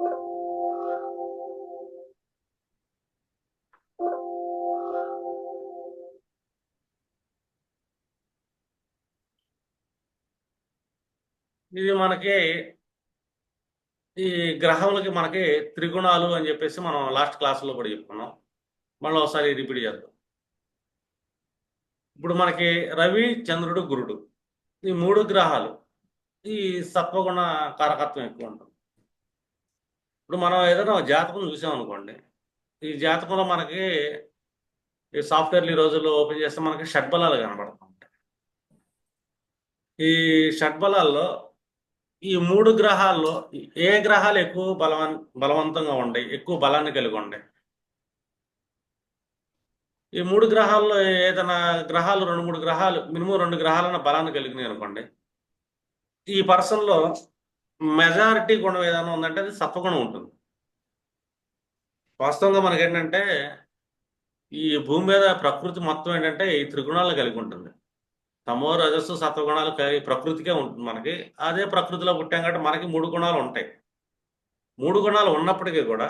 ఇది మనకి ఈ గ్రహములకి మనకి త్రిగుణాలు అని చెప్పేసి మనం లాస్ట్ క్లాసులో కూడా చెప్పుకున్నాం. మళ్ళీ ఒకసారి రిపీట్ చేద్దాం. ఇప్పుడు మనకి రవి చంద్రుడు గురుడు. ఈ మూడు గ్రహాలు ఈ సత్వగుణ కారకత్వం ఎక్కువ ఉంటుంది. ఇప్పుడు మనం ఏదైనా జాతకం చూసాం అనుకోండి ఈ జాతకంలో మనకి ఈ సాఫ్ట్వేర్లు ఈ రోజుల్లో ఓపెన్ చేస్తే మనకి షడ్బలాలు కనబడుతూ ఉంటాయి. ఈ షడ్బలాల్లో ఈ మూడు గ్రహాల్లో ఏ గ్రహాలు ఎక్కువ బలవన్ బలవంతంగా ఉంటాయి ఎక్కువ బలాన్ని కలిగి ఉంటాయి ఈ మూడు గ్రహాల్లో ఏదైనా గ్రహాలు రెండు మూడు గ్రహాలు మినిమం రెండు గ్రహాలన్న బలాన్ని కలిగినాయి అనుకోండి ఈ పర్సన్లో మెజారిటీ గుణం ఏదైనా ఉందంటే అది సత్వగుణం ఉంటుంది. వాస్తవంగా మనకి ఏంటంటే ఈ భూమి మీద ప్రకృతి మొత్తం ఏంటంటే ఈ త్రిగుణాలు కలిగి ఉంటుంది. తమో రజస్సు సత్వగుణాలు కలిగి ప్రకృతికే ఉంటుంది మనకి. అదే ప్రకృతిలో పుట్టాం కాబట్టి మనకి మూడు గుణాలు ఉంటాయి. మూడు గుణాలు ఉన్నప్పటికీ కూడా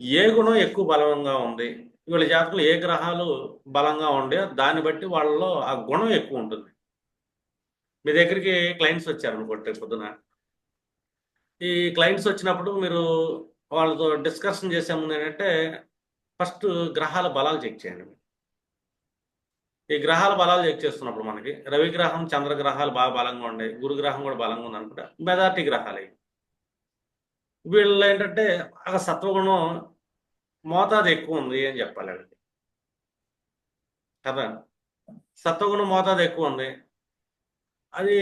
ఏ గుణం ఎక్కువ బలంగా ఉంది వీళ్ళ జాతకులు ఏ గ్రహాలు బలంగా ఉండే దాన్ని బట్టి వాళ్ళలో ఆ గుణం ఎక్కువ ఉంటుంది. మీ దగ్గరికి క్లయింట్స్ వచ్చారనుకోండి పొద్దున. ఈ క్లయింట్స్ వచ్చినప్పుడు మీరు వాళ్ళతో డిస్కషన్ చేసే ముందు ఏంటంటే ఫస్ట్ గ్రహాల బలాలు చెక్ చేయండి. ఈ గ్రహాల బలాలు చెక్ చేస్తున్నప్పుడు మనకి రవి గ్రహం బాగా బలంగా ఉన్నాయి గురు గ్రహం కూడా బలంగా ఉంది అనుకుంటా మెజార్టీ గ్రహాలు. వీళ్ళు ఏంటంటే బాగా సత్వగుణం మోతాదు ఎక్కువ ఉంది అని చెప్పాలి కదా? సత్వగుణం మోతాదు ఎక్కువ ఉంది. అది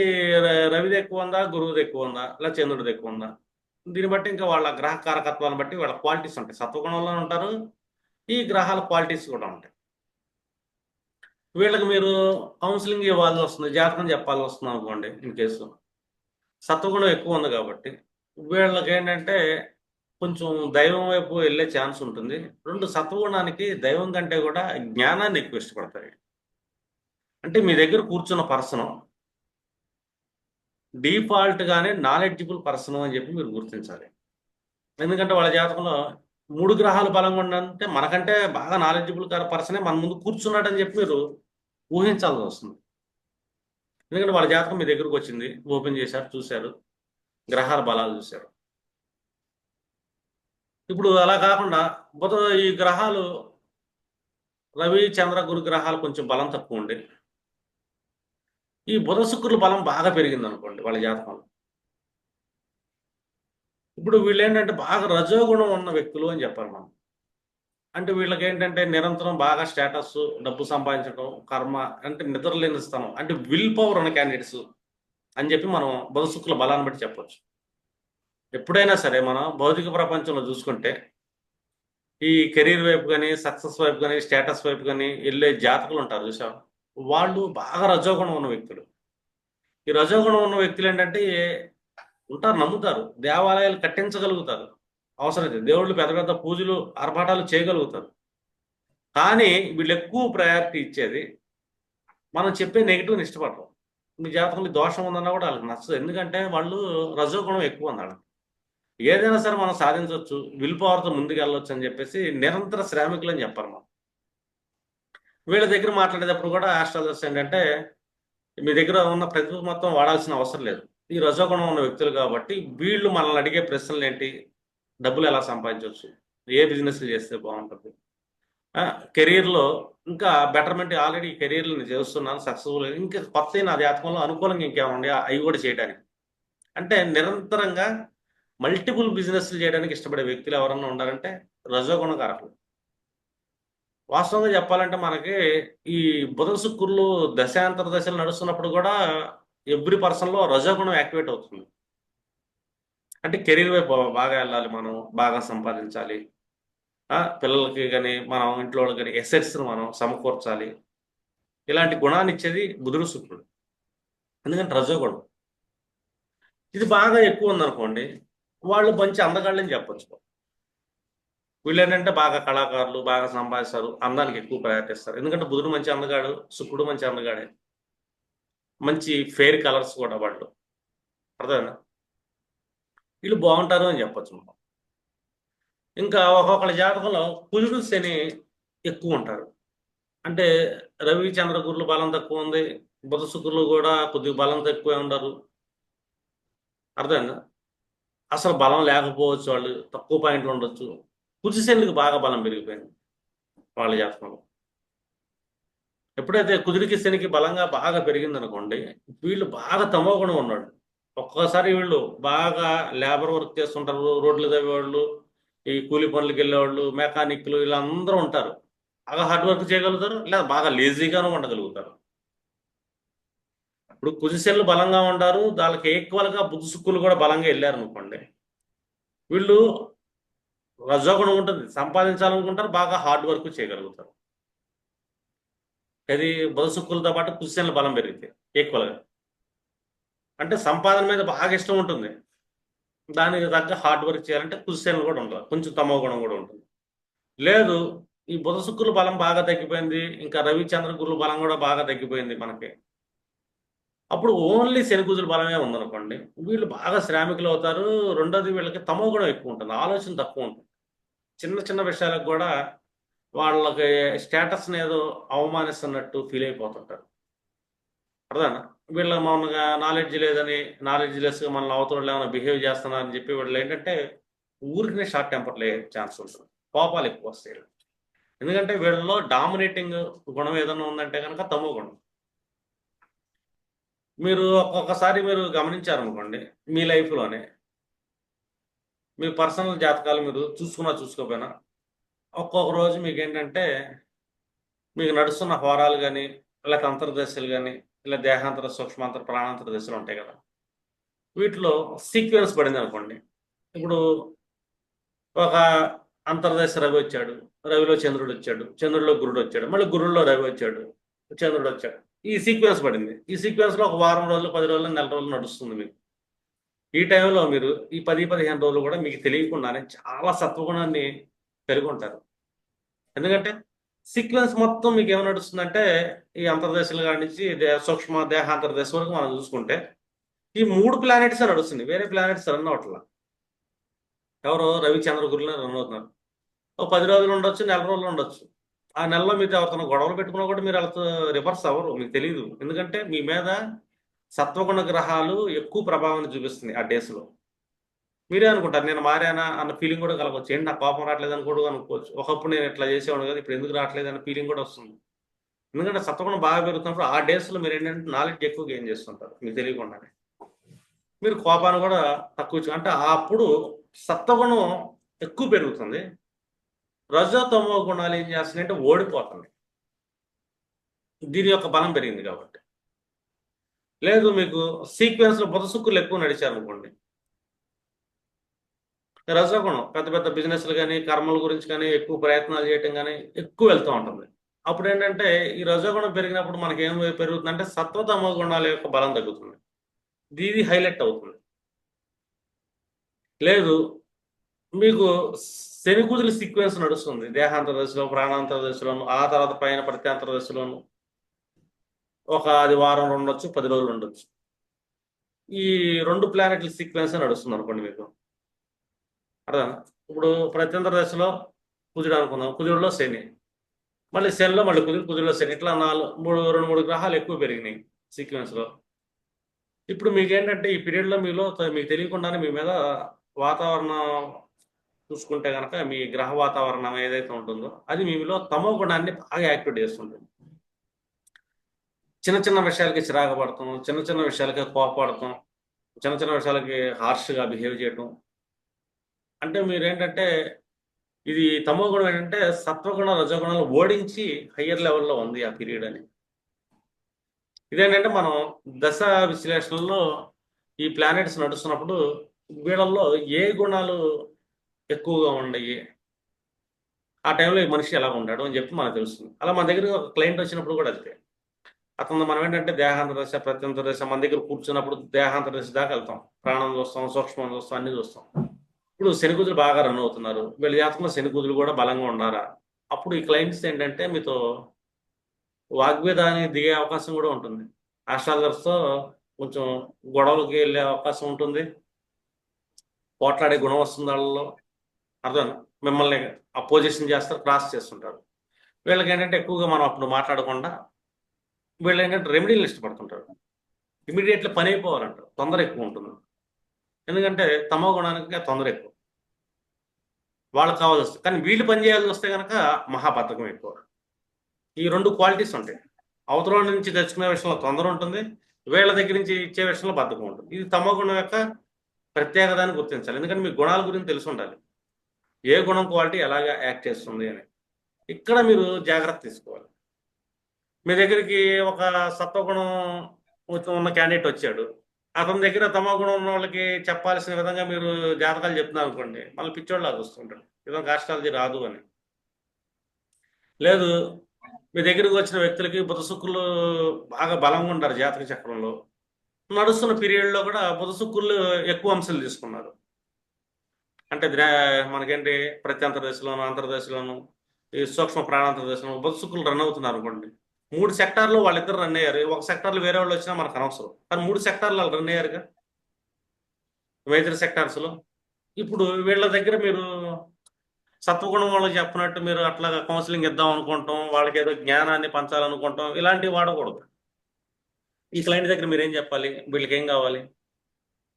రవిది ఎక్కువ ఉందా గురువుది ఎక్కువ ఉందా లేదా చంద్రుడిది ఎక్కువ ఉందా? దీన్ని బట్టి ఇంకా వాళ్ళ గ్రహ కారకత్వాన్ని బట్టి వాళ్ళ క్వాలిటీస్ ఉంటాయి. సత్వగుణంలో ఉంటారు. ఈ గ్రహాల క్వాలిటీస్ కూడా ఉంటాయి. వీళ్ళకి మీరు కౌన్సిలింగ్ ఇవ్వాల్సి వస్తుంది జాతకం చెప్పాల్సి వస్తుంది అనుకోండి ఇన్ కేసు సత్వగుణం ఎక్కువ ఉంది కాబట్టి వీళ్ళకి ఏంటంటే కొంచెం దైవం వైపు వెళ్ళే ఛాన్స్ ఉంటుంది. రెండు సత్వగుణానికి దైవం కంటే కూడా జ్ఞానాన్ని ఎక్కువ ఇష్టపడతాయి అంటే మీ దగ్గర కూర్చున్న పర్సన్ డీఫాల్ట్గానే నాలెడ్జిబుల్ పర్సన్ అని చెప్పి మీరు గుర్తించాలి. ఎందుకంటే వాళ్ళ జాతకంలో మూడు గ్రహాలు బలంగా ఉండాలంటే మనకంటే బాగా నాలెడ్జిబుల్ పర్సనే మన ముందు కూర్చున్నాడని చెప్పి మీరు ఊహించాల్సి వస్తుంది. ఎందుకంటే వాళ్ళ జాతకం మీ దగ్గరకు వచ్చింది ఓపెన్ చేశారు చూశారు గ్రహాల బలాలు చూశారు. ఇప్పుడు అలా కాకుండా ఈ గ్రహాలు రవి చంద్ర గురు గ్రహాలు కొంచెం బలం తక్కువ ఉండి. ఈ బుధ శుక్రుల బలం బాగా పెరిగింది అనుకోండి వాళ్ళ జాతకంలో. ఇప్పుడు వీళ్ళు ఏంటంటే బాగా రజోగుణం ఉన్న వ్యక్తులు అని చెప్పాలి మనం. అంటే వీళ్ళకి ఏంటంటే నిరంతరం బాగా స్టేటస్ డబ్బు సంపాదించడం కర్మ అంటే నిద్రలేని స్థానం అంటే విల్ పవర్ ఉన్న క్యాండిడేట్స్ అని చెప్పి మనం బుధ బలాన్ని బట్టి చెప్పొచ్చు. ఎప్పుడైనా సరే మనం భౌతిక ప్రపంచంలో చూసుకుంటే ఈ కెరీర్ వైపు కానీ సక్సెస్ వైపు కానీ స్టేటస్ వైపు కానీ వెళ్ళే జాతకులు ఉంటారు చూసావా? వాళ్ళు బాగా రజోగుణం ఉన్న వ్యక్తులు. ఈ రజోగుణం ఉన్న వ్యక్తులు ఏంటంటే ఉంటారు నమ్ముతారు. దేవాలయాలు కట్టించగలుగుతారు. అవసరమైతే దేవుళ్ళు పెద్ద పెద్ద పూజలు ఆర్భాటాలు చేయగలుగుతారు. కానీ వీళ్ళు ఎక్కువ ప్రయారిటీ ఇచ్చేది మనం చెప్పే నెగిటివ్ని ఇష్టపడరు. మీ జాతకంలో దోషం ఉందన్నా కూడా వాళ్ళకి నచ్చదు. ఎందుకంటే వాళ్ళు రజోగుణం ఎక్కువ ఉంది వాళ్ళకి ఏదైనా సరే మనం సాధించవచ్చు. విల్ పవర్తో ముందుకు వెళ్ళొచ్చు అని చెప్పేసి నిరంతర శ్రామికులు అని చెప్పారు మనం. వీళ్ళ దగ్గర మాట్లాడేటప్పుడు కూడా ఆస్ట్రాలజర్స్ ఏంటంటే మీ దగ్గర ఉన్న ప్రతిభ మొత్తం వాడాల్సిన అవసరం లేదు. ఈ రజోగుణం ఉన్న వ్యక్తులు కాబట్టి వీళ్ళు మనల్ని అడిగే ప్రశ్నలు ఏంటి? డబ్బులు ఎలా సంపాదించవచ్చు? ఏ బిజినెస్ చేస్తే బాగుంటుంది? కెరీర్లో ఇంకా బెటర్మెంట్ ఆల్రెడీ కెరీర్లు నేను చేస్తున్నాను సక్సెస్ఫుల్ ఇంకా కొత్త నా జాతకంలో అనుకూలంగా ఇంకేమండి అవి కూడా చేయడానికి. అంటే నిరంతరంగా మల్టిపుల్ బిజినెస్లు చేయడానికి ఇష్టపడే వ్యక్తులు ఎవరన్నా ఉండాలంటే రజోగుణకారకులు వాస్తవంగా చెప్పాలంటే మనకి ఈ బుధ శుక్రులు దశాంతర దశలు నడుస్తున్నప్పుడు కూడా ఎవ్రీ పర్సన్లో రజోగుణం యాక్టివేట్ అవుతుంది. అంటే కెరీర్ వైపు బాగా వెళ్ళాలి మనం బాగా సంపాదించాలి. పిల్లలకి కానీ మనం ఇంట్లో వాళ్ళకి కానీ ఎసెట్స్ని మనం సమకూర్చాలి. ఇలాంటి గుణాన్ని ఇచ్చేది బుధుడు శుక్రుడు. ఎందుకంటే రజోగుణం. ఇది బాగా ఎక్కువ ఉందనుకోండి వాళ్ళు మంచి అందగాళ్ళని చెప్పచ్చుకో వీళ్ళేంటంటే బాగా కళాకారులు బాగా సంపాదిస్తారు అందానికి ఎక్కువ ప్రయత్నిస్తారు. ఎందుకంటే బుధుడు మంచి అందగాడు శుక్రుడు మంచి అందగాడే. మంచి ఫెయిర్ కలర్స్ కూడా వాళ్ళు. అర్థమేనా వీళ్ళు బాగుంటారు అని చెప్పచ్చు మనం. ఇంకా ఒక్కొక్కళ్ళ జాతకంలో కుజుడు శని ఎక్కువ ఉంటారు. అంటే రవి చంద్ర గురులు బలం తక్కువ ఉంది. బుధ శుక్రులు కూడా కొద్దిగా బలం తక్కువే ఉండరు. అర్థమైందా? అసలు బలం లేకపోవచ్చు వాళ్ళు తక్కువ పాయింట్లు ఉండొచ్చు. కుదిసేందుకు బాగా బలం పెరిగిపోయింది వాళ్ళ జాతకంలో. ఎప్పుడైతే కుదిరికి శనికి బలంగా బాగా పెరిగింది అనుకోండి వీళ్ళు బాగా తమోగుణం ఉన్నాడు ఒక్కోసారి వీళ్ళు బాగా లేబర్ వర్క్ చేస్తుంటారు రోడ్లు తవ్వేవాళ్ళు ఈ కూలి పనులకు వెళ్ళేవాళ్ళు మెకానిక్లు వీళ్ళందరూ ఉంటారు. బాగా హార్డ్ వర్క్ చేయగలుగుతారు లేదా బాగా లేజీగానూ ఉండగలుగుతారు. ఇప్పుడు కుజిసెన్లు బలంగా ఉంటారు దానికి ఈక్వల్గా బుద్ధిసుక్కులు కూడా బలంగా వెళ్ళారు అనుకోండి వీళ్ళు రజోగుణం ఉంటుంది. సంపాదించాలనుకుంటారు బాగా హార్డ్ వర్క్ చేయగలుగుతారు. అది బుధశుక్కులతో పాటు కుజిసెన్లు బలం పెరిగితే ఈక్వల్గా అంటే సంపాదన మీద బాగా ఇష్టం ఉంటుంది. దానికి తగ్గ హార్డ్ వర్క్ చేయాలంటే కుజిసెన్లు కూడా ఉండాలి. కొంచెం తమో గుణం కూడా ఉంటుంది. లేదు ఈ బుధ శుక్రుల బలం బాగా తగ్గిపోయింది ఇంకా రవిచంద్ర గురుల బలం కూడా బాగా తగ్గిపోయింది మనకి. అప్పుడు ఓన్లీ శనికుజుల బలమే ఉందనుకోండి వీళ్ళు బాగా శ్రామికులు అవుతారు. రెండోది వీళ్ళకి తమో గుణం ఎక్కువ ఉంటుంది. ఆలోచన తక్కువ ఉంటుంది. చిన్న చిన్న విషయాలకు కూడా వాళ్ళకి స్టేటస్ని ఏదో అవమానిస్తున్నట్టు ఫీల్ అయిపోతుంటారు. అర్థనా వీళ్ళ మామూలుగా నాలెడ్జ్ లేదని నాలెడ్జ్ లెస్గా మనల్ని అవతల ఏమైనా బిహేవ్ చేస్తున్నారని చెప్పి వీళ్ళు ఏంటంటే ఊరికినే షార్ట్ టెంపర్ లే ఛాన్స్ ఉంటుంది. కోపాలు ఎక్కువ వస్తాయి ఎందుకంటే వీళ్ళలో డామినేటింగ్ గుణం ఏదైనా ఉందంటే కనుక తమో గుణం. మీరు ఒక్కొక్కసారి మీరు గమనించారనుకోండి మీ లైఫ్లోనే మీ పర్సనల్ జాతకాలు మీరు చూసుకున్నా చూసుకోపోయినా ఒక్కొక్క రోజు మీకు ఏంటంటే మీకు నడుస్తున్న హోరాలు కానీ లేకపోతే అంతర్దశలు కానీ ఇలా దేహాంతర సూక్ష్మాంతర ప్రాణాంతర దశలు ఉంటాయి కదా. వీటిలో సీక్వెన్స్ పడింది అనుకోండి. ఇప్పుడు ఒక అంతర్దశ రవి వచ్చాడు రవిలో చంద్రుడు వచ్చాడు చంద్రుడిలో గురుడు వచ్చాడు మళ్ళీ గురుల్లో రవి వచ్చాడు చంద్రుడు వచ్చాడు. ఈ సీక్వెన్స్ పడింది. ఈ సీక్వెన్స్లో ఒక వారం రోజులు పది రోజులు నెల రోజులు నడుస్తుంది మీకు. ఈ టైంలో మీరు ఈ పది పదిహేను రోజులు కూడా మీకు తెలియకుండానే చాలా సత్వగుణాన్ని కలిగి ఉంటారు. ఎందుకంటే సీక్వెన్స్ మొత్తం మీకు ఏమి నడుస్తుందంటే ఈ అంతర్దేశాల కాడి నుంచి సూక్ష్మ దేహాంతర్దశ వరకు మనం చూసుకుంటే ఈ మూడు ప్లానెట్స్ నడుస్తుంది వేరే ప్లానెట్స్ రన్ అవట్లా. ఎవరో రవిచంద్ర గురులే రన్ అవుతున్నారు. ఓ పది రోజులు ఉండొచ్చు నెల రోజులు ఉండొచ్చు. ఆ నెలలో మీరు ఎవరితో గొడవలు పెట్టుకున్నా కూడా మీరు వాళ్ళతో రివర్స్ అవ్వరు. మీకు తెలియదు ఎందుకంటే మీ మీద సత్వగుణ గ్రహాలు ఎక్కువ ప్రభావాన్ని చూపిస్తుంది ఆ డేస్లో మీరే అనుకుంటారు నేను మారానా అన్న ఫీలింగ్ కూడా కలగవచ్చు ఏంటి నా కోపం రావట్లేదు అని కూడా అనుకోవచ్చు. ఒకప్పుడు నేను ఇట్లా చేసేవాడు కదా ఇప్పుడు ఎందుకు రావట్లేదు అన్న ఫీలింగ్ కూడా వస్తుంది. ఎందుకంటే సత్వగుణం బాగా పెరుగుతున్నప్పుడు ఆ డేస్లో మీరు ఏంటంటే నాలెడ్జ్ ఎక్కువ గెయిన్ చేస్తుంటారు మీకు తెలియకుండానే. మీరు కోపాన్ని కూడా తక్కువ అంటే అప్పుడు సత్వగుణం ఎక్కువ పెరుగుతుంది. రజతమో గుణాలు ఏం చేస్తున్నాయి అంటే ఓడిపోతుంది దీని యొక్క బలం పెరిగింది కాబట్టి. లేదు మీకు సీక్వెన్స్లో బుధ ఎక్కువ నడిచారు అనుకోండి రజోగుణం పెద్ద పెద్ద బిజినెస్లు కానీ కర్మల గురించి కానీ ఎక్కువ ప్రయత్నాలు చేయటం కానీ ఎక్కువ వెళ్తూ ఉంటుంది. అప్పుడు ఏంటంటే ఈ రజోగుణం పెరిగినప్పుడు మనకి ఏం పెరుగుతుందంటే సత్వతమ గుణాల యొక్క బలం తగ్గుతుంది. ఇది హైలైట్ అవుతుంది. లేదు మీకు శని కుదురు సీక్వెన్స్ నడుస్తుంది. దేహాంతర దశలో ప్రాణాంతర దశలోను ఆ తర్వాత పైన ప్రత్యాంతర దశలోను. ఒక అది వారం ఉండొచ్చు పది రోజులు ఉండొచ్చు. ఈ రెండు ప్లానెట్ల సీక్వెన్స్ నడుస్తుంది అనుకోండి మీకు. అర్థం? ఇప్పుడు ప్రత్యంతర దశలో కుజుడు అనుకుందాం. కుజుడులో శని. మళ్ళీ శనిలో మళ్ళీ కుజుడు కుజుడులో శని. ఇట్లా నాలుగు మూడు రెండు మూడు గ్రహాలు ఎక్కువ పెరిగినాయి సీక్వెన్స్లో ఇప్పుడు మీకు ఏంటంటే ఈ పీరియడ్లో మీలో మీకు తెలియకుండానే మీ మీద వాతావరణం చూసుకుంటే కనుక మీ గ్రహ వాతావరణం ఏదైతే ఉంటుందో అది మీలో తమో గుణాన్ని బాగా యాక్టివేట్ చేస్తుంటుంది. చిన్న చిన్న విషయాలకి చిరాకు పడతాం చిన్న చిన్న విషయాలకి కోపడటం చిన్న చిన్న విషయాలకి హార్ష్గా బిహేవ్ చేయటం. అంటే మీరు ఏంటంటే ఇది తమో గుణం ఏంటంటే సత్వగుణ రజగుణాలు ఓడించి హయ్యర్ లెవెల్లో ఉంది ఆ పీరియడ్ అని. ఇదేంటంటే మనం దశ విశ్లేషణలో ఈ ప్లానెట్స్ నడుస్తున్నప్పుడు వీళ్ళల్లో ఏ గుణాలు ఎక్కువగా ఉండయి? ఆ టైంలో ఈ మనిషి ఎలా ఉన్నాడు అని చెప్పి మనకు తెలుస్తుంది. అలా మన దగ్గర ఒక క్లయింట్ వచ్చినప్పుడు కూడా అంతే. అతను మనం ఏంటంటే దేహాంతర దశ ప్రత్యంత దశ మన దగ్గర కూర్చున్నప్పుడు దేహాంత దశ దాకా వెళ్తాం. ప్రాణం చూస్తాం సూక్ష్మం చూస్తాం అన్ని చూస్తాం. ఇప్పుడు శనికుజులు బాగా రన్ అవుతున్నారు. వీళ్ళ జాతకంలో శనికుదులు కూడా బలంగా ఉన్నారా అప్పుడు ఈ క్లయింట్స్ ఏంటంటే మీతో వాగ్వేదాన్ని దిగే అవకాశం కూడా ఉంటుంది. ఆస్ట్రాలజర్స్తో కొంచెం గొడవలకి వెళ్ళే అవకాశం ఉంటుంది. పోట్లాడే గుణం వస్తుంది వాళ్ళలో. అర్థం? మిమ్మల్ని అపోజిషన్ చేస్తారు క్రాస్ చేస్తుంటారు. వీళ్ళకి ఏంటంటే ఎక్కువగా మనం అప్పుడు మాట్లాడకుండా వీళ్ళు ఏంటంటే రెమెడీలు ఇష్టపడుతుంటారు. ఇమీడియట్లీ పని అయిపోవాలంటారు. తొందర ఎక్కువ ఉంటుంది. ఎందుకంటే తమో గుణానికి తొందర ఎక్కువ. వాళ్ళకి కావాల్సి వస్తుంది. కానీ వీళ్ళు పని చేయాల్సి వస్తే కనుక మహాబద్ధకం ఎక్కువ. ఈ రెండు క్వాలిటీస్ ఉంటాయి. అవతల నుంచి తెచ్చుకునే విషయంలో తొందర ఉంటుంది. వీళ్ళ దగ్గర నుంచి ఇచ్చే విషయంలో బద్ధకం ఉంటుంది. ఇది తమో గుణం యొక్క ప్రత్యేకతని గుర్తించాలి. ఎందుకంటే మీ గుణాల గురించి తెలిసి ఉండాలి. ఏ గుణం క్వాలిటీ ఎలాగ యాక్ట్ చేస్తుంది అని. ఇక్కడ మీరు జాగ్రత్త తీసుకోవాలి. మీ దగ్గరికి ఒక సత్వగుణం ఉన్న క్యాండిడేట్ వచ్చాడు. అతని దగ్గర తమో గుణం ఉన్న వాళ్ళకి చెప్పాల్సిన విధంగా మీరు జాతకాలు చెప్తున్నారు అనుకోండి మళ్ళీ పిచ్చోళ్ళ చూస్తుంటాడు ఇదొక కాస్టాలజీ రాదు అని. లేదు మీ దగ్గరికి వచ్చిన వ్యక్తులకి బుధ శుక్రులు బాగా బలంగా ఉంటారు జాతక చక్రంలో. నడుస్తున్న పీరియడ్లో కూడా బుధ శుక్రులు ఎక్కువ అంశాలు తీసుకున్నారు. అంటే ద్రా- మనకేంటి ప్రత్యంతర దశలోను అంతర్దశలోను ఈ సూక్ష్మ ప్రాణాంతర దశలోను బుధ శుక్రులు రన్ అవుతున్నారు అనుకోండి. మూడు సెక్టార్లు వాళ్ళిద్దరు రన్ అయ్యారు. ఒక సెక్టార్లు వేరే వాళ్ళు వచ్చినా మనకు అనవసరం. కానీ మూడు సెక్టార్లు వాళ్ళు రన్ అయ్యారుగా? మేజర్ సెక్టార్స్లో? ఇప్పుడు వీళ్ళ దగ్గర మీరు సత్వగుణం వాళ్ళకి చెప్పినట్టు మీరు అట్లా కౌన్సిలింగ్ ఇద్దాం అనుకుంటాం వాళ్ళకి ఏదో జ్ఞానాన్ని పంచాలనుకుంటాం ఇలాంటివి వాడకూడదు. ఈ క్లయింట్ దగ్గర మీరు ఏం చెప్పాలి? వీళ్ళకి ఏం కావాలి?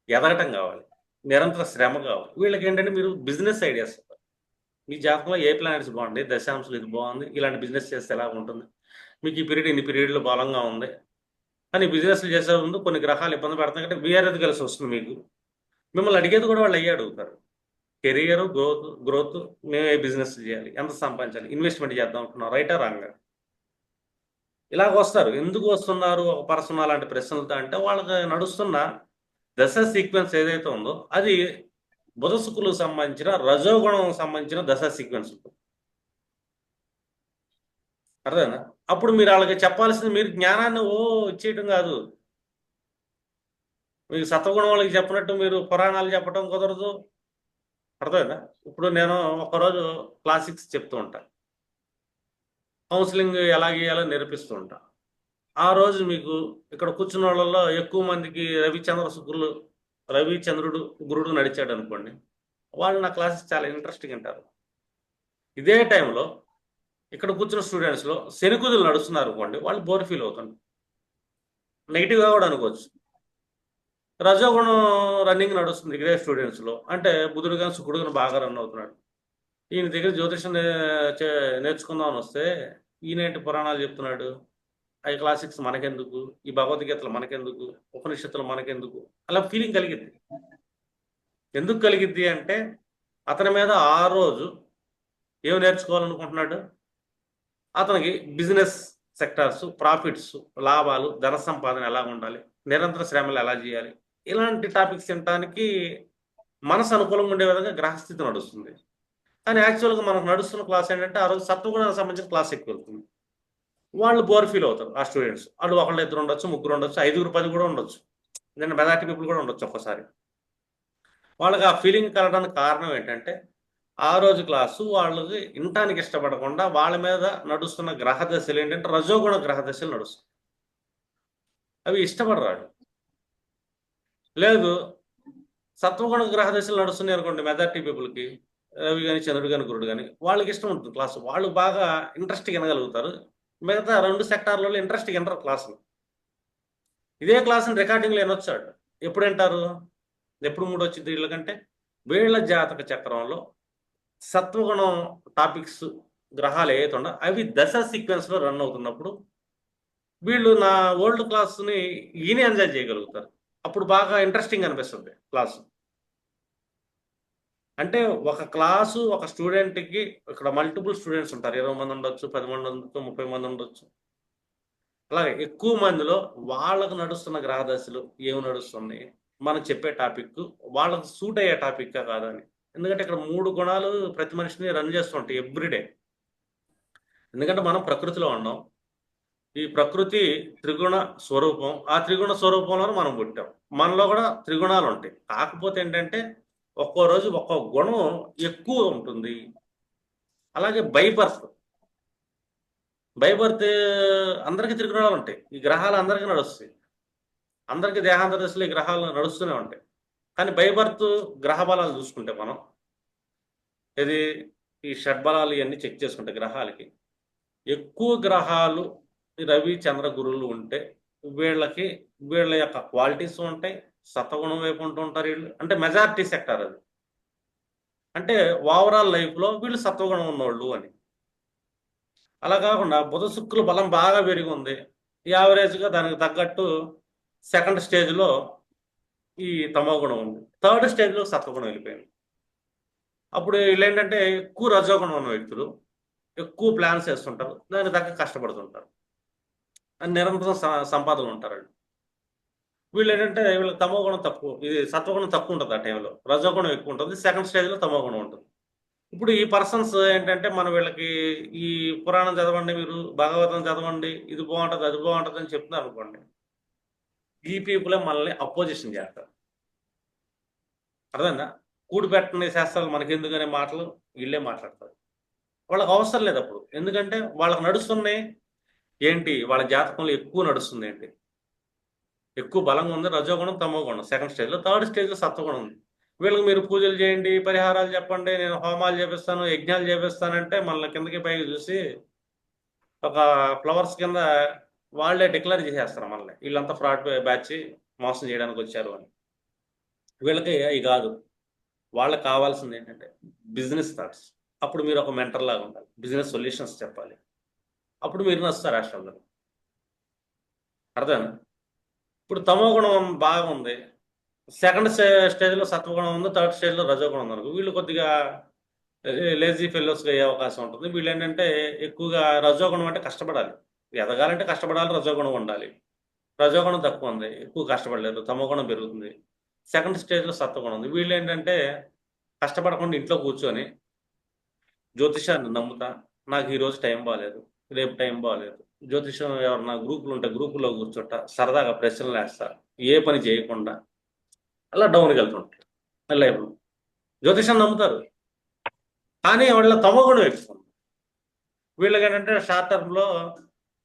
ఎదగటం కావాలి. నిరంతర శ్రమ కావాలి. వీళ్ళకి ఏంటంటే మీరు బిజినెస్ ఐడియాస్ మీ జాతకంలో ఏ ప్లానెట్స్ బాగుంది? దశాంశాలు ఇది బాగుంది. ఇలాంటి బిజినెస్ చేస్తే ఎలా ఉంటుంది? మీకు ఈ పీరియడ్ ఇన్ని పీరియడ్లో బలంగా ఉంది. కానీ బిజినెస్లు చేసే ముందు కొన్ని గ్రహాలు ఇబ్బంది పడుతున్నాయి అంటే వీఆర్ఎది కలిసి వస్తుంది మీకు. మిమ్మల్ని అడిగేది కూడా వాళ్ళు అయ్యి అడుగుతారు. కెరియర్ గ్రోత్ గ్రోత్ మేము ఏ బిజినెస్ చేయాలి. ఎంత సంపాదించాలి? ఇన్వెస్ట్మెంట్ చేద్దాం అనుకున్నాం రైటా రాంగ్ ఇలాగ వస్తారు. ఎందుకు వస్తున్నారు? ఒక పర్సన్ అలాంటి ప్రశ్నలతో అంటే వాళ్ళకి నడుస్తున్న దశ సీక్వెన్స్ ఏదైతే ఉందో అది బుధసుకులకు సంబంధించిన రజోగుణం సంబంధించిన దశ సీక్వెన్స్ అర్థమైందా? అప్పుడు మీరు వాళ్ళకి చెప్పాల్సింది మీరు జ్ఞానాన్ని ఓ ఇచ్చేయటం కాదు. మీకు సత్వగుణం వాళ్ళకి చెప్పినట్టు మీరు పురాణాలు చెప్పడం కుదరదు. అర్థమైందా? ఇప్పుడు నేను ఒకరోజు క్లాసిక్స్ చెప్తూ ఉంటా. కౌన్సిలింగ్ ఎలా గీయాలో నేర్పిస్తూ ఉంటా. ఆ రోజు మీకు ఇక్కడ కూర్చున్న వాళ్ళలో ఎక్కువ మందికి రవిచంద్ర గురులు రవిచంద్రుడు గురుడు నడిచాడు అనుకోండి. వాళ్ళు నా క్లాసెస్ చాలా ఇంట్రెస్టింగ్ అంటారు ఇదే టైంలో ఇక్కడ కూర్చున్న స్టూడెంట్స్లో శనికుదులు నడుస్తున్నారు అనుకోండి వాళ్ళు బోర్ ఫీల్ అవుతుంది నెగిటివ్గా కూడా అనుకోవచ్చు. రజోగుణం రన్నింగ్ నడుస్తుంది ఇక్కడే స్టూడెంట్స్లో అంటే బుధుడు కానీ శుకుడు కానీ బాగా రన్ అవుతున్నాడు. ఈయన దగ్గర జ్యోతిషం నేర్చుకుందామని వస్తే ఈయనేంటి పురాణాలు చెప్తున్నాడు? ఐ క్లాసిక్స్ మనకెందుకు? ఈ భగవద్గీతలు మనకెందుకు? ఉపనిషత్తులు మనకెందుకు? అలా ఫీలింగ్ కలిగింది ఎందుకు కలిగిద్ది అంటే అతని మీద ఆ రోజు ఏం నేర్చుకోవాలనుకుంటున్నాడు? అతనికి బిజినెస్ సెక్టార్స్ ప్రాఫిట్స్ లాభాలు ధన సంపాదన ఎలా ఉండాలి నిరంతర శ్రమలు ఎలా చేయాలి ఇలాంటి టాపిక్స్ తినడానికి మనసు అనుకూలంగా ఉండే విధంగా గ్రహస్థితి నడుస్తుంది. కానీ యాక్చువల్గా మనకు నడుస్తున్న క్లాస్ ఏంటంటే ఆ రోజు సత్వగుణానికి సంబంధించిన క్లాస్ ఎక్కువ వెళ్తుంది. వాళ్ళు బోర్ ఫీల్ అవుతారు ఆ స్టూడెంట్స్. వాళ్ళు ఒకళ్ళు ఇద్దరు ఉండొచ్చు ముగ్గురు ఉండొచ్చు ఐదుగురు పది కూడా ఉండొచ్చు. ఎందుకంటే మెజార్టీ పీపుల్ కూడా ఉండొచ్చు ఒక్కసారి వాళ్ళకి ఆ ఫీలింగ్ కలగడానికి కారణం ఏంటంటే ఆ రోజు క్లాసు వాళ్ళకి వినటానికి ఇష్టపడకుండా వాళ్ళ మీద నడుస్తున్న గ్రహదశలు ఏంటంటే రజోగుణ గ్రహదశలు నడుస్తాయి. అవి ఇష్టపడరాడు లేదు సత్వగుణ గ్రహదశలు నడుస్తున్నాయి అనుకోండి మెజార్టీ పీపుల్కి రవి కానీ చంద్రుడు కానీ గురుడు కానీ వాళ్ళకి ఇష్టం ఉంటుంది క్లాసు. వాళ్ళు బాగా ఇంట్రెస్ట్ వినగలుగుతారు. మిగతా రెండు సెక్టార్లలో ఇంట్రెస్ట్ వినరు క్లాసులు. ఇదే క్లాసుని రికార్డింగ్లో వినొచ్చాడు ఎప్పుడు వింటారు? ఎప్పుడు మూడు వచ్చింది వీళ్ళకంటే? వీళ్ళ జాతక చక్రంలో సత్వగుణం టాపిక్స్ గ్రహాలు ఏవైతే అవి దశ సీక్వెన్స్లో రన్ అవుతున్నప్పుడు వీళ్ళు నా ఓల్డ్ క్లాస్ని ఈయనే ఎంజాయ్ చేయగలుగుతారు. అప్పుడు బాగా ఇంట్రెస్టింగ్ అనిపిస్తుంది క్లాసు. అంటే ఒక క్లాసు ఒక స్టూడెంట్కి ఇక్కడ మల్టిపుల్ స్టూడెంట్స్ ఉంటారు. ఇరవై మంది ఉండొచ్చు పది మంది ఉండొచ్చు ముప్పై మంది ఉండొచ్చు. అలాగే ఎక్కువ మందిలో వాళ్ళకు నడుస్తున్న గ్రహదశలు ఏమి నడుస్తున్నాయి? మనం చెప్పే టాపిక్ వాళ్ళకు సూట్ అయ్యే టాపిక్ కాదని. ఎందుకంటే ఇక్కడ మూడు గుణాలు ప్రతి మనిషిని రన్ చేస్తుంటాయి ఎవ్రీడే ఎందుకంటే మనం ప్రకృతిలో ఉన్నాం. ఈ ప్రకృతి త్రిగుణ స్వరూపం ఆ త్రిగుణ స్వరూపంలోనే మనం పుట్టాం. మనలో కూడా త్రిగుణాలు ఉంటాయి. కాకపోతే ఏంటంటే ఒక్కో రోజు ఒక్కో గుణం ఎక్కువ ఉంటుంది. అలాగే బైబర్త్. బైబర్త్ అందరికీ త్రిగుణాలు ఉంటాయి. ఈ గ్రహాలు అందరికీ నడుస్తాయి. అందరికీ దేహాంతర దశలో ఈ గ్రహాలు నడుస్తూనే ఉంటాయి. కానీ బైబర్త్ గ్రహ బలాలు చూసుకుంటే మనం ఇది ఈ షడ్బలాలు ఇవన్నీ చెక్ చేసుకుంటే గ్రహాలకి ఎక్కువ గ్రహాలు రవి చంద్ర గురువులు ఉంటే వీళ్ళకి వీళ్ళ యొక్క క్వాలిటీస్ ఉంటాయి సతగుణం వైపు ఉంటూ ఉంటారు వీళ్ళు. అంటే మెజారిటీ సెక్టర్ అది. అంటే ఓవరాల్ లైఫ్లో వీళ్ళు సత్వగుణం ఉన్నోళ్ళు అని. అలా కాకుండా బుధ శుక్రుల బలం బాగా పెరిగి ఉంది. యావరేజ్గా దానికి తగ్గట్టు సెకండ్ స్టేజ్లో ఈ తమో గుణం ఉంది. థర్డ్ స్టేజ్లో సత్వగుణం వెళ్ళిపోయింది. అప్పుడు వీళ్ళు ఏంటంటే ఎక్కువ రజోగుణం ఉన్న వ్యక్తులు ఎక్కువ ప్లాన్స్ వేస్తుంటారు దాని తగ్గ కష్టపడుతుంటారు. అని నిరంతరం సంపాదన ఉంటారండి వీళ్ళు. ఏంటంటే వీళ్ళకి తమో గుణం తక్కువ ఇది సత్వగుణం తక్కువ ఉంటుంది ఆ టైంలో రజోగుణం ఎక్కువ ఉంటుంది సెకండ్ స్టేజ్లో తమో గుణం ఉంటుంది. ఇప్పుడు ఈ పర్సన్స్ ఏంటంటే మన వీళ్ళకి ఈ పురాణం చదవండి మీరు భాగవతం చదవండి ఇది బాగుంటుంది అది బాగుంటుంది అని చెప్తున్నారు అనుకోండి ఈ పీపులే మనల్ని అపోజిషన్ చేస్తారు. అర్థమైందా? కూడి పెట్టని శాస్త్రాలు మనకి ఎందుకనే మాటలు వీళ్ళే మాట్లాడతారు. వాళ్ళకి అవసరం లేదు అప్పుడు. ఎందుకంటే వాళ్ళకి నడుస్తున్నాయి. ఏంటి? వాళ్ళ జాతకంలో ఎక్కువ నడుస్తుంది ఏంటి? ఎక్కువ బలంగా ఉంది రజోగుణం తమోగుణం. సెకండ్ స్టేజ్లో థర్డ్ స్టేజ్లో సత్వగుణం ఉంది. వీళ్ళకి మీరు పూజలు చేయండి పరిహారాలు చెప్పండి నేను హోమాలు చేపిస్తాను యజ్ఞాలు చేపిస్తానంటే మళ్ళీ కిందకి పైకి చూసి ఒక ఫ్లవర్స్ కింద వాళ్ళే డిక్లేర్ చేసేస్తారు మనల్ని. వీళ్ళంతా ఫ్రాడ్ బ్యాచ్ మోసం చేయడానికి వచ్చారు అని. వీళ్ళకి అవి కాదు. వాళ్ళకి కావాల్సింది ఏంటంటే బిజినెస్ థాట్స్. అప్పుడు మీరు ఒక మెంటర్ లాగా ఉండాలి. బిజినెస్ సొల్యూషన్స్ చెప్పాలి. అప్పుడు మీరు నచ్చుతారు రాష్ట్రంలో అర్థం ఇప్పుడు తమో గుణం బాగుంది. సెకండ్ స్టేజ్లో సత్వగుణం ఉంది. థర్డ్ స్టేజ్లో రజోగుణం ఉంది అనుకో. వీళ్ళు కొద్దిగా లేజీ ఫెలోస్గా అయ్యే అవకాశం ఉంటుంది. వీళ్ళు ఏంటంటే ఎక్కువగా రజోగుణం అంటే కష్టపడాలి. ఎదగాలంటే కష్టపడాలి రజోగుణం ఉండాలి. రజోగుణం తక్కువ ఉంది ఎక్కువ కష్టపడలేరు తమోగుణం పెరుగుతుంది. సెకండ్ స్టేజ్లో సత్వగుణం ఉంది. వీళ్ళు ఏంటంటే కష్టపడకుండా ఇంట్లో కూర్చొని జ్యోతిషాన్ని నమ్ముతా నాకు ఈరోజు టైం బాగాలేదు రేపు టైం బాగాలేదు జ్యోతిషం ఎవరన్నా గ్రూపులు ఉంటే గ్రూపులో కూర్చుంటా సరదాగా ప్రశ్నలు వేస్తా ఏ పని చేయకుండా అలా డౌన్కి వెళ్తుంటారు. లైఫ్లో. జ్యోతిషం నమ్ముతారు. కానీ వాళ్ళ తమగుణం ఎక్కువ వీళ్ళకి ఏంటంటే షార్ట్ టర్మ్లో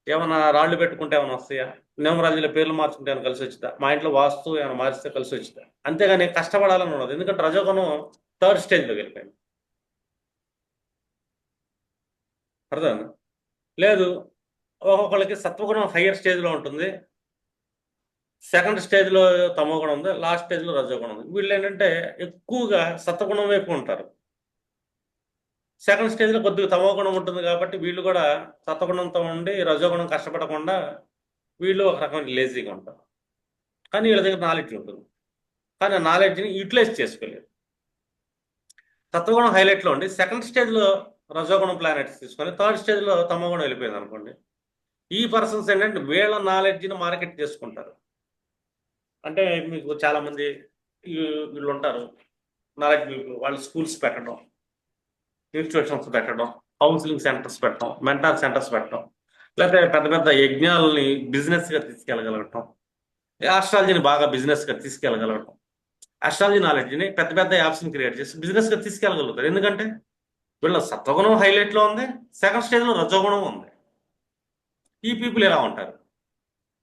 ఏమైనా రాళ్ళు పెట్టుకుంటే ఏమైనా వస్తాయా? నియమరాజుల పేర్లు మార్చుకుంటే ఏమైనా కలిసి వచ్చిందా మా ఇంట్లో వాస్తు ఏమైనా మారిస్తే కలిసి వచ్చిందా అంతేగాని కష్టపడాలని ఉండదు. ఎందుకంటే రజోగుణం థర్డ్ స్టేజ్లోకి వెళ్ళిపోయింది. అర్థం లేదు ఒక్కొక్కరికి సత్వగుణం హయ్యర్ స్టేజ్లో ఉంటుంది. సెకండ్ స్టేజ్లో తమో గుణం ఉంది లాస్ట్ స్టేజ్లో రజోగుణం ఉంది. వీళ్ళు ఏంటంటే ఎక్కువగా సత్వగుణం వైపు ఉంటారు. సెకండ్ స్టేజ్లో కొద్దిగా తమోగుణం ఉంటుంది కాబట్టి వీళ్ళు కూడా సత్వగుణంతో ఉండి రజోగుణం కష్టపడకుండా వీళ్ళు ఒక రకమైన లేజీగా ఉంటారు. కానీ వీళ్ళ దగ్గర నాలెడ్జ్ ఉంటుంది. కానీ ఆ నాలెడ్జ్ని యూటిలైజ్ చేసుకోలేదు సత్వగుణం హైలైట్లో ఉండి సెకండ్ స్టేజ్లో రజోగుణం ప్లానెట్స్ తీసుకొని థర్డ్ స్టేజ్లో తమోగుణం వెళ్ళిపోయింది అనుకోండి. ఈ పర్సన్స్ ఏంటంటే వీళ్ళ నాలెడ్జ్ని మార్కెట్ చేసుకుంటారు. అంటే మీకు చాలామంది వీళ్ళు ఉంటారు. నాలెడ్జ్ వాళ్ళు స్కూల్స్ పెట్టడం. ఇన్స్టిట్యూషన్స్ పెట్టడం కౌన్సిలింగ్ సెంటర్స్ పెట్టడం మెంటార్ సెంటర్స్ పెట్టడం లేకపోతే పెద్ద పెద్ద యజ్ఞాలని బిజినెస్గా తీసుకెళ్ళగలగటం ఆస్ట్రాలజీని బాగా బిజినెస్గా తీసుకెళ్ళగలగటం ఆస్ట్రాలజీ నాలెడ్జ్ని పెద్ద పెద్ద యాప్స్ని క్రియేట్ చేసి బిజినెస్గా తీసుకెళ్ళగలుగుతారు. ఎందుకంటే వీళ్ళ సత్వగుణం హైలైట్లో ఉంది సెకండ్ స్టేజ్లో రజోగుణం ఉంది. ఈ పీపుల్ ఎలా ఉంటారు?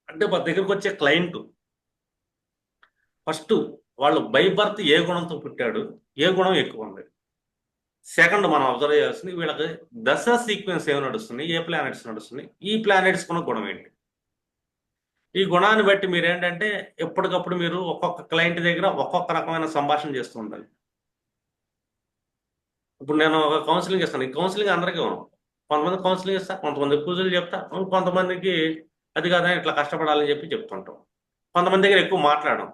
అంటే మా దగ్గరకు వచ్చే క్లయింట్. ఫస్ట్ వాళ్ళు బై బర్త్ ఏ గుణంతో పుట్టాడు ఏ గుణం ఎక్కువ ఉంది? సెకండ్ మనం అబ్జర్వ్ చేయాల్సింది వీళ్ళకి దశ సీక్వెన్స్ ఏమి నడుస్తుంది ఏ ప్లానెట్స్ నడుస్తుంది ఈ ప్లానెట్స్ కున్న గుణం ఏంటి? ఈ గుణాన్ని బట్టి మీరు ఏంటంటే ఎప్పటికప్పుడు మీరు ఒక్కొక్క క్లయింట్ దగ్గర ఒక్కొక్క రకమైన సంభాషణ చేస్తూ ఉండాలి. ఇప్పుడు నేను ఒక కౌన్సిలింగ్ ఇస్తాను ఈ కౌన్సిలింగ్ అందరికీ ఉన్నాం కొంతమంది కౌన్సిలింగ్ ఇస్తా కొంతమంది పూజలు చెప్తా కొంతమందికి అది కాదా ఇట్లా కష్టపడాలని చెప్పి చెప్తుంటాం. కొంతమంది దగ్గర ఎక్కువ మాట్లాడడం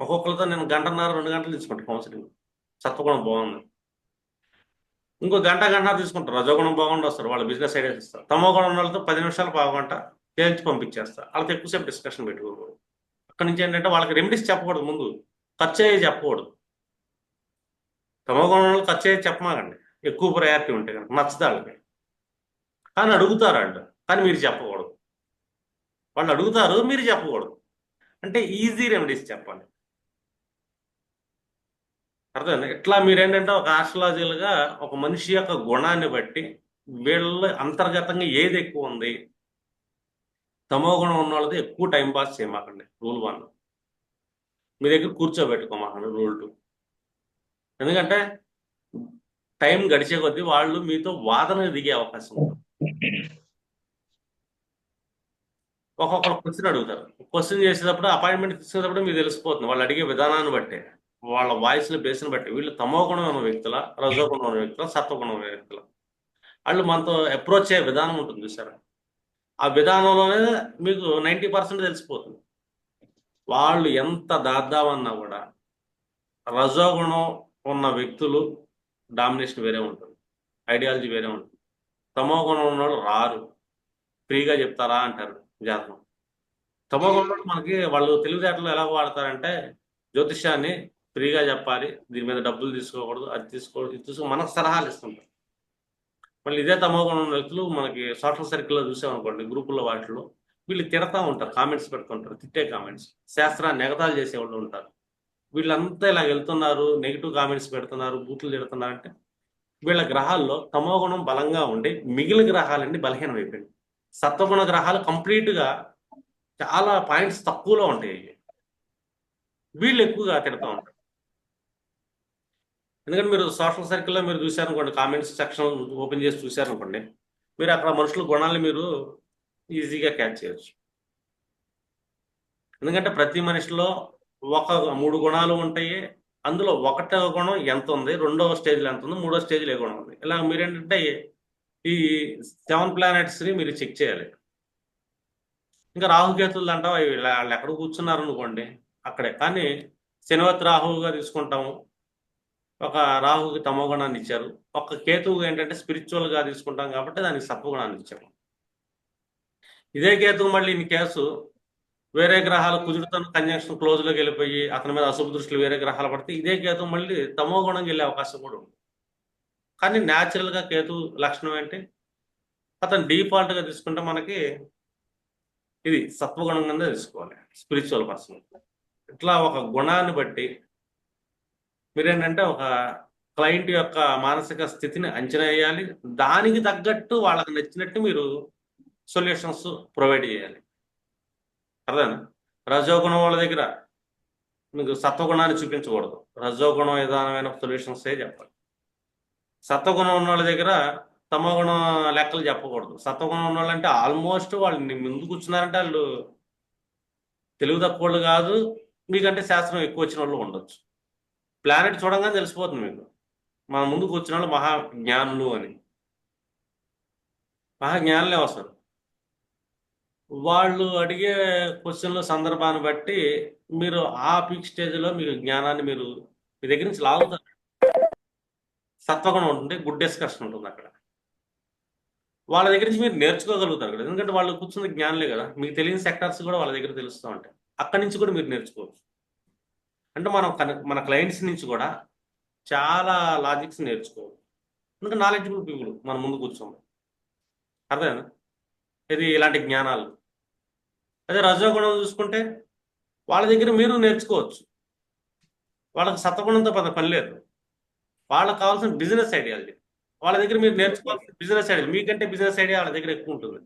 ఒక్కొక్కరితో నేను గంటన్నర రెండు గంటలు తీసుకుంటాను కౌన్సిలింగ్ సత్వగుణం బాగుంది. ఇంకో గంట గంట తీసుకుంటారు. రజోగుణం బాగుండి వస్తారు వాళ్ళు బిజినెస్ ఐడియాస్ ఇస్తారు. తమో గుణం ఉన్న వాళ్ళతో పది నిమిషాలు పావుగంట తేల్చి పంపించేస్తారు. వాళ్ళతో ఎక్కువసేపు డిస్కషన్ పెట్టుకోకూడదు. అక్కడి నుంచి ఏంటంటే వాళ్ళకి రెమెడీస్ చెప్పకూడదు ముందు. ఖర్చు అయ్యి చెప్పకూడదు. తమో గుణం వాళ్ళు ఖర్చు అయ్యి చెప్పమాకండి. ఎక్కువ ప్రయారిటీ ఉంటే కనుక నచ్చదు వాళ్ళకి. కానీ అడుగుతారు అంట కానీ మీరు చెప్పకూడదు. వాళ్ళు అడుగుతారు మీరు చెప్పకూడదు. అంటే ఈజీ రెమెడీస్ చెప్పాలి. అర్థమైంది? ఇట్లా మీరేంటంటే ఒక ఆస్ట్రాలజీలుగా ఒక మనిషి యొక్క గుణాన్ని బట్టి వీళ్ళ అంతర్గతంగా ఏది ఎక్కువ ఉంది? తమో గుణం ఉన్న వాళ్ళది ఎక్కువ టైం పాస్ చేయమాకండి రూల్ వన్ మీ దగ్గర కూర్చోబెట్టుకోమాకండి రూల్ టూ ఎందుకంటే టైం గడిచే కొద్దీ వాళ్ళు మీతో వాదన దిగే అవకాశం ఉంది. ఒక్కొక్కరు క్వశ్చన్ అడుగుతారు. క్వశ్చన్ చేసేటప్పుడు అపాయింట్మెంట్ తీసుకునేటప్పుడు మీకు తెలిసిపోతుంది. వాళ్ళు అడిగే విధానాన్ని బట్టి. వాళ్ళ వాయిస్ని బేస్ని బట్టి. వీళ్ళు తమో గుణం ఉన్న వ్యక్తుల రజో గుణం ఉన్న వ్యక్తుల సత్వగుణం ఉన్న వ్యక్తుల. వాళ్ళు మనతో అప్రోచ్ అయ్యే విధానం ఉంటుంది చూసారా? ఆ విధానంలోనే మీకు నైంటీ పర్సెంట్ తెలిసిపోతుంది. వాళ్ళు ఎంత దాద్దామన్నా కూడా రజోగుణం ఉన్న వ్యక్తులు డామినేషన్ వేరే ఉంటుంది. ఐడియాలజీ వేరే ఉంటుంది. తమో గుణం ఉన్న వాళ్ళు రారు. ఫ్రీగా చెప్తారా అంటారు జాతకం తమో గుణం మనకి వాళ్ళు తెలివితేటలు ఎలా వాడతారంటే జ్యోతిష్యాన్ని ఫ్రీగా చెప్పాలి దీని మీద డబ్బులు తీసుకోకూడదు అది తీసుకోకూడదు ఇది తీసుకో మనకు సలహాలు ఇస్తుంటారు. మళ్ళీ ఇదే తమోగుణం ఉన్న వ్యక్తులు మనకి సోషల్ సర్కిల్లో చూసామనుకోండి గ్రూపుల్లో వాటిలో వీళ్ళు తిడతా ఉంటారు కామెంట్స్ పెడుతుంటారు తిట్టే కామెంట్స్ శాస్త్రాన్ని ఎగతాలు చేసేవాళ్ళు ఉంటారు. వీళ్ళంతా ఇలా వెళ్తున్నారు నెగిటివ్ కామెంట్స్ పెడుతున్నారు బూతులు తిడుతున్నారు అంటే వీళ్ళ గ్రహాల్లో తమోగుణం బలంగా ఉండి మిగిలిన గ్రహాలన్నీ బలహీనం అయిపోయింది సత్వగుణ గ్రహాలు కంప్లీట్గా గా చాలా పాయింట్స్ తక్కువలో ఉంటాయి. వీళ్ళు ఎక్కువగా తిడతా ఉంటారు. ఎందుకంటే మీరు సోషల్ సర్కిల్లో మీరు చూశారనుకోండి కామెంట్స్ సెక్షన్ ఓపెన్ చేసి చూశారనుకోండి మీరు అక్కడ మనుషుల గుణాలను మీరు ఈజీగా క్యాచ్ చేయొచ్చు. ఎందుకంటే ప్రతి మనిషిలో ఒక మూడు గుణాలు ఉంటాయి అందులో ఒకటో గుణం ఎంత ఉంది రెండవ స్టేజ్లో ఎంత ఉంది మూడో స్టేజ్లో ఏ గుణం ఉంది. ఇలా మీరేంటంటే ఈ సెవెన్ ప్లానెట్స్ని మీరు చెక్ చేయాలి. ఇంకా రాహుకేతులు అంటావు అవి వాళ్ళు ఎక్కడ కూర్చున్నారు అనుకోండి అక్కడే. కానీ శనివత్ రాహువుగా తీసుకుంటాము ఒక రాహుకి తమో గుణాన్ని ఇచ్చారు. ఒక కేతువుకి ఏంటంటే స్పిరిచువల్గా తీసుకుంటాం కాబట్టి దానికి సత్వగుణాన్ని ఇచ్చాము ఇదే కేతువు మళ్ళీ ఇన్ని కేసు వేరే గ్రహాలు కుదురుతో కంజంక్షన్ క్లోజ్లోకి వెళ్ళిపోయి అతని మీద అశుభ దృష్టిలు వేరే గ్రహాలు పడితే ఇదే కేతు మళ్ళీ తమో గుణంకి వెళ్ళే అవకాశం కూడా ఉంది. కానీ న్యాచురల్గా కేతు లక్షణం ఏంటి? అతను డీఫాల్ట్గా తీసుకుంటే మనకి ఇది సత్వగుణంగా తీసుకోవాలి స్పిరిచువల్ పర్సన్ ఇట్లా ఒక గుణాన్ని బట్టి మీరేంటంటే ఒక క్లయింట్ యొక్క మానసిక స్థితిని అంచనా వేయాలి. దానికి తగ్గట్టు వాళ్ళకి నచ్చినట్టు మీరు సొల్యూషన్స్ ప్రొవైడ్ చేయాలి. అర్థనా రజోగుణం వాళ్ళ దగ్గర మీకు సత్వగుణాన్ని చూపించకూడదు. రజోగుణ విధానమైన సొల్యూషన్సే చెప్పాలి. సత్వగుణం ఉన్న వాళ్ళ దగ్గర తమోగుణం లెక్కలు చెప్పకూడదు. సత్వగుణం ఉన్న వాళ్ళంటే ఆల్మోస్ట్ వాళ్ళు ముందు కూర్చున్నారంటే వాళ్ళు తెలుగు తక్కువ వాళ్ళు కాదు. మీకంటే శాస్త్రం ఎక్కువ వచ్చిన వాళ్ళు ఉండొచ్చు. ప్లానెట్ చూడంగానే తెలిసిపోతుంది మీకు. మన ముందుకు వచ్చిన వాళ్ళు మహాజ్ఞానులు అని. మహాజ్ఞానులే వస్తారు వాళ్ళు అడిగే క్వశ్చన్ల సందర్భాన్ని బట్టి మీరు ఆ పీక్ స్టేజ్లో మీరు జ్ఞానాన్ని మీరు మీ దగ్గర నుంచి లాగుతారు. సత్వగుణం ఉంటుంది గుడ్ డిస్కషన్ ఉంటుంది అక్కడ. వాళ్ళ దగ్గర నుంచి మీరు నేర్చుకోగలుగుతారు కదా ఎందుకంటే వాళ్ళు కూర్చున్న జ్ఞానులే కదా. మీకు తెలియని సెక్టార్స్ కూడా వాళ్ళ దగ్గర తెలుస్తూ ఉంటాయి. అక్కడి నుంచి కూడా మీరు నేర్చుకోవచ్చు. అంటే మనం మన క్లయింట్స్ నుంచి కూడా చాలా లాజిక్స్ నేర్చుకోవాలి. ఎందుకంటే నాలెడ్జబుల్ పీపుల్ మన ముందు కూర్చోమని అర్థమేనా ఇది ఇలాంటి జ్ఞానాలు. అదే రజోగుణం చూసుకుంటే వాళ్ళ దగ్గర మీరు నేర్చుకోవచ్చు. వాళ్ళకి సత్వగుణంతో పెద్ద పని లేదు. వాళ్ళకి కావాల్సిన బిజినెస్ ఐడియాలజీ వాళ్ళ దగ్గర మీరు నేర్చుకోవాల్సిన బిజినెస్ ఐడియా మీకంటే బిజినెస్ ఐడియా వాళ్ళ దగ్గర ఎక్కువ ఉంటుంది.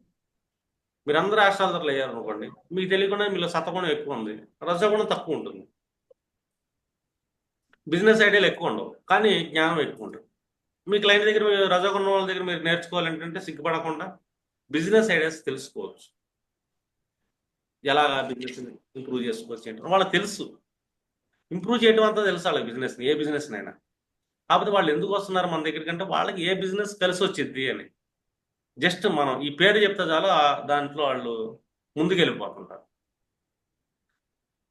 మీరు అందరూ ఆస్ట్రాలజర్లు అయ్యారు అనుకోండి మీకు తెలియకుండా మీలో సత్వగుణం ఎక్కువ ఉంది రజగుణం తక్కువ ఉంటుంది. బిజినెస్ ఐడియాలు ఎక్కువ ఉండవు. కానీ జ్ఞానం ఎక్కువ ఉంటుంది. మీ క్లయింట్ దగ్గర మీరు రజోగుణం వాళ్ళ దగ్గర మీరు నేర్చుకోవాలంటే సిగ్గుపడకుండా బిజినెస్ ఐడియాస్ తెలుసుకోవచ్చు. ఎలా బిజినెస్ ఇంప్రూవ్ చేసుకోవచ్చు ఏంటో వాళ్ళకి తెలుసు. ఇంప్రూవ్ చేయడం అంతా తెలుసు వాళ్ళకి బిజినెస్ ఏ బిజినెస్ అయినా కాకపోతే వాళ్ళు ఎందుకు వస్తున్నారు మన దగ్గరికి అంటే వాళ్ళకి ఏ బిజినెస్ కలిసి వచ్చింది అని. జస్ట్ మనం ఈ పేరు చెప్తే చాలు దాంట్లో వాళ్ళు ముందుకెళ్ళిపోతుంటారు.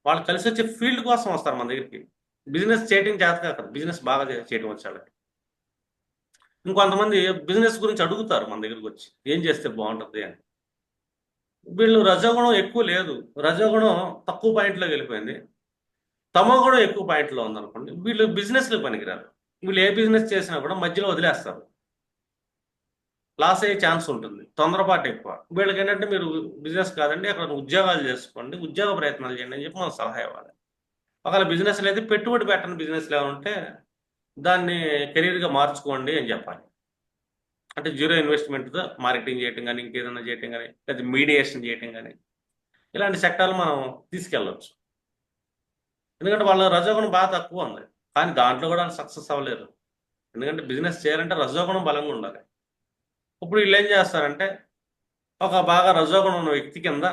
వాళ్ళు కలిసి వచ్చే ఫీల్డ్ కోసం వస్తారు మన దగ్గరికి. బిజినెస్ చేయటం చేత కాదు. బిజినెస్ బాగా చేయటం చేయడం ఇంకొంతమంది బిజినెస్ గురించి అడుగుతారు మన దగ్గరికి వచ్చి. ఏం చేస్తే బాగుంటుంది అని. వీళ్ళు రజోగుణం ఎక్కువ లేదు. రజోగుణం తక్కువ పాయింట్లోకి వెళ్ళిపోయింది. తమో గుణం ఎక్కువ పాయింట్లో ఉందనుకోండి. వీళ్ళు బిజినెస్లో పనికిరారు. వీళ్ళు ఏ బిజినెస్ చేసినా కూడా మధ్యలో వదిలేస్తారు. లాస్ అయ్యే ఛాన్స్ ఉంటుంది. తొందరపాటు ఎక్కువ. వీళ్ళకి ఏంటంటే మీరు బిజినెస్ కాదండి. అక్కడ ఉద్యోగాలు చేసుకోండి. ఉద్యోగ ప్రయత్నాలు చేయండి అని చెప్పి మనం సలహా ఇవ్వాలి. ఒకవేళ బిజినెస్ లేదు పెట్టుబడి పెట్టని బిజినెస్ ఉంటే దాన్ని కెరీర్గా మార్చుకోండి అని చెప్పాలి. అంటే జీరో ఇన్వెస్ట్మెంట్తో మార్కెటింగ్ చేయటం కానీ ఇంకేదైనా చేయటం కానీ లేదా మీడియేషన్ చేయటం కానీ ఇలాంటి సెక్టార్లు మనం తీసుకెళ్ళవచ్చు ఎందుకంటే వాళ్ళ రజోగుణం బాగా తక్కువ ఉంది. కానీ దాంట్లో కూడా వాళ్ళు సక్సెస్ అవ్వలేరు. ఎందుకంటే బిజినెస్ చేయాలంటే రజోగుణం బలంగా ఉండాలి. ఇప్పుడు వీళ్ళు ఏం చేస్తారంటే ఒక బాగా రజోగుణం ఉన్న వ్యక్తి కింద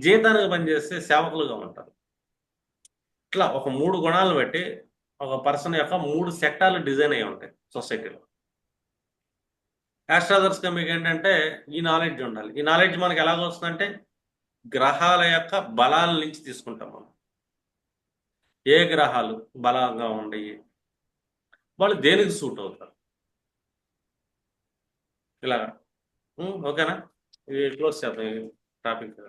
జీతానికి పనిచేస్తే సేవకులుగా ఉంటారు. ఇట్లా ఒక మూడు గుణాలు బట్టి ఒక పర్సన్ యొక్క మూడు సెక్టార్లు డిజైన్ అయి ఉంటాయి సొసైటీలో. యాస్ట్రాదర్స్గా మీకు ఏంటంటే ఈ నాలెడ్జ్ ఉండాలి. ఈ నాలెడ్జ్ మనకి ఎలాగ వస్తుందంటే గ్రహాల యొక్క బలాల నుంచి తీసుకుంటాం మనం. ఏ గ్రహాలు బలంగా ఉండయి వాళ్ళు దేనికి సూట్ అవుతారు? ఇలాగా. ఓకేనా? ఇది క్లోజ్ చేద్దాం టాపిక్.